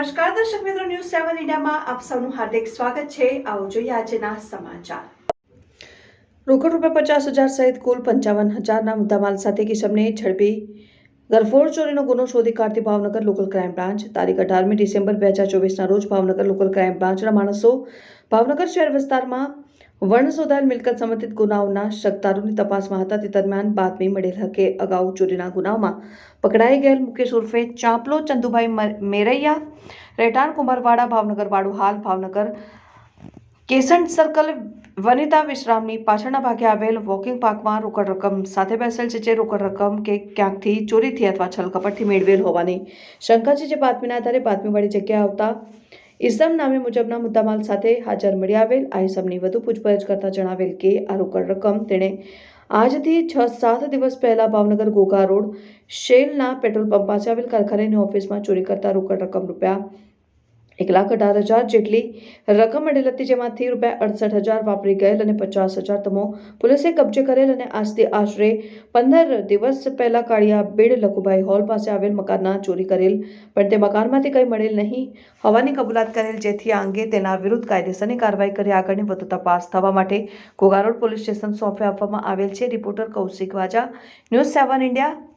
સેવન ઇન્ડિયામાં આપ સૌનું હાર્દિક સ્વાગત છે. આવો જોઈએ આજના સમાચાર. રોકડ રૂપિયા પચાસ હજાર સહિત કુલ પંચાવન હજારના મુદ્દામાલ સાથે કિસમને ઝડપી ગરફોડ ચોરીનો ગુનો શોધી કાઢતી ભાવનગર લોકલ ક્રાઇમ બ્રાન્ચ. તારીખ અઢારમી ડિસેમ્બર બે હજાર ચોવીસના રોજ ભાવનગર લોકલ ક્રાઇમ બ્રાન્ચના માણસો ભાવનગર શહેર વિસ્તારમાં વર્ણ મિલકત સંબંધિત ગુનાઓના શકતારોની તપાસમાં હતા. તે દરમિયાન બાતમી મળેલ હકે અગાઉ ચોરીના ગુનામાં પકડાઈ ગયેલ મુકેશ ઉર્ફે ચાંપલો, ચંદુભાઈ મેરૈયા, રહેઠાણ કુંભારવાડા ભાવનગર વાડુ હાલ ભાવનગર કેસન્ટ સર્કલ, વનિતા વિશ્રામની પાછળના ભાગે આવેલ વોકિંગ પાર્કમાં રોકડ રકમ સાથે બેસેલ છે, જે રોકડ રકમ કે ક્યાંકથી ચોરીથી અથવા છલકપટથી મેળવેલ હોવાની શંકા છે જે બાતમીના આધારે બાતમીવાળી જગ્યાએ આવતા ઇસમ નામે મુજબના મુદ્દામાલ સાથે હાજર મળી આવેલ આ ઇસમની વધુ પૂછપરછ કરતા જણાવેલ કે આ રોકડ રકમ તેણે આજથી છ સાત દિવસ પહેલા ભાવનગર ઘોઘા રોડ શેલના પેટ્રોલ પંપ પાસે આવેલ કારખાનાની ઓફિસમાં ચોરી કરતા રોકડ રકમ રૂપિયા એક લાખ અઢાર હજાર જેટલી રકમ મળેલ હતી, જેમાંથી રૂપિયા અડસઠ હજાર વાપરી ગયેલ અને પચાસ હજાર તમો પોલીસે કબજે કરેલ અને આજથી આશરે પંદર દિવસ પહેલા કાળિયા બેડ લખુભાઈ હોલ પાસે આવેલ મકાનના ચોરી કરેલ. પણ તે મકાનમાંથી કંઈ મળેલ નહીં હોવાની કબૂલાત કરેલ, જેથી આ અંગે તેના વિરુદ્ધ કાયદેસરની કાર્યવાહી કરી આગળની વધુ તપાસ થવા માટે ઘોઘારોડ પોલીસ સ્ટેશન સોંપી આપવામાં આવેલ છે. Reporter Kaushik Vaja, news seven India